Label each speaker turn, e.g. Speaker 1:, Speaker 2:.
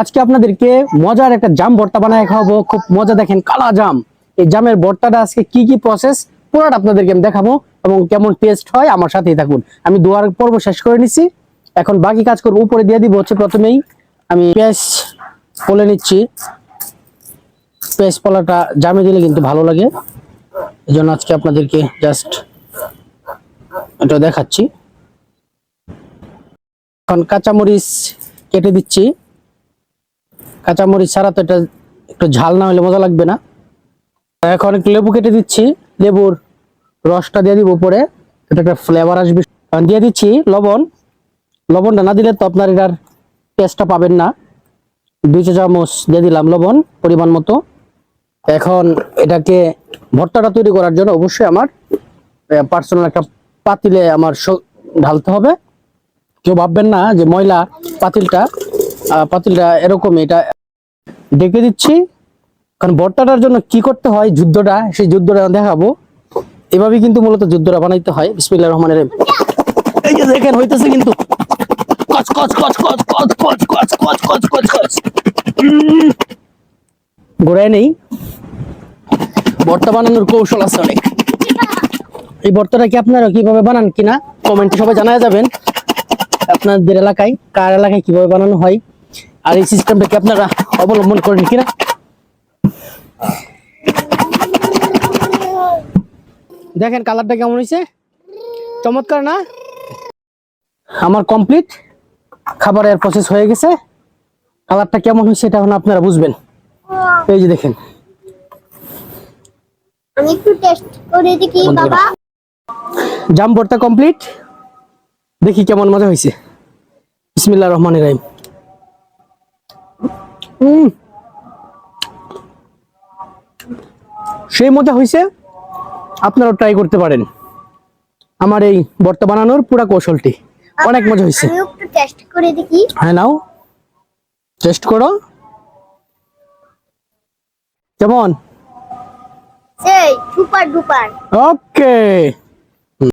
Speaker 1: আজকে আপনাদেরকে মজার একটা জাম ভর্তা বানায় খাওয়াবো। খুব মজা দেখেন, কালা জাম। এই জামের ভর্তাটা আজকে কি কি প্রসেস পুরোটা আপনাদেরকে আমি দেখাবো এবং কেমন টেস্ট হয় আমার সাথেই থাকুন। আমি দুয়ার পর্ব শেষ করে নিছি। এখন বাকি কাজ করব, উপরে দিয়ে দিব হচ্ছে প্রথমেই আমি পেঁয়াজ পলে নিচ্ছি। পেঁয়াজ পলাটা জামে দিলে কিন্তু ভালো লাগে। এই জন্য আজকে আপনাদেরকে জাস্ট এটা দেখাচ্ছি। এখন কাঁচামরিচ কেটে দিচ্ছি। কাঁচামরিচ ছাড়া তো এটা একটু ঝাল না হলে মজা লাগবে না। এখন একটু লেবু কেটে দিচ্ছি, লেবুর রসটা দিয়ে দিব উপরে এটা একটা ফ্লেভার আসবে। দিয়ে দিচ্ছি লবণ। লবণটা না দিলে তো আপনার এটার টেস্টটা পাবেন না। দুই চামচ দিয়ে দিলাম লবণ, পরিমাণ মতো। এখন এটাকে ভর্তাটা তৈরি করার জন্য অবশ্যই আমার পার্সোনাল একটা পাতিলে আমার ঢালতে হবে। কেউ ভাববেন না যে ময়লা পাতিলটা পাতিলটা এরকমই, এটা ডেকে দিচ্ছি কারণ ভর্তাটার জন্য কি করতে হয় যুদ্ধটা সেই যুদ্ধটা দেখাবো এভাবেই কিন্তু মূলত যুদ্ধটা বানাইতে হয় বিসমিল্লাহির রহমানির রহিম এই যে দেখেন হইতেছে কিন্তু নেই বানানোর কৌশল আছে অনেক এই ভর্তাটা কি আপনারা কীভাবে বানান কিনা কমেন্টে সবাই জানায় যাবেন আপনাদের এলাকায় কার এলাকায় কীভাবে বানানো হয় আর এই সিস্টেমটা কি আপনারা অবলম্বন করেন কিনা? দেখেন কালারটা কেমন হয়েছে? চমৎকার না? আমার কমপ্লিট খাবারের প্রসেস হয়ে গেছে। কালারটা কেমন হয়েছে এটা এখন আপনারা বুঝবেন। এই যে দেখেন।
Speaker 2: আমি একটু টেস্ট করে দেখি বাবা।
Speaker 1: জাম ভর্তা কমপ্লিট দেখি কেমন মজা হয়েছে। বিসমিল্লাহ রহমান রাহিম। সেই মজা হয়েছে আপনারাও ট্রাই করতে পারেন। আমার এই ভর্তা বানানোর পুরো কৌশলটি। অনেক মজা হয়েছে
Speaker 2: টেস্ট করে দেখি।
Speaker 1: হ্যাঁ নাও। টেস্ট করো। কেমন?
Speaker 2: সেই সুপার ডুপার
Speaker 1: ওকে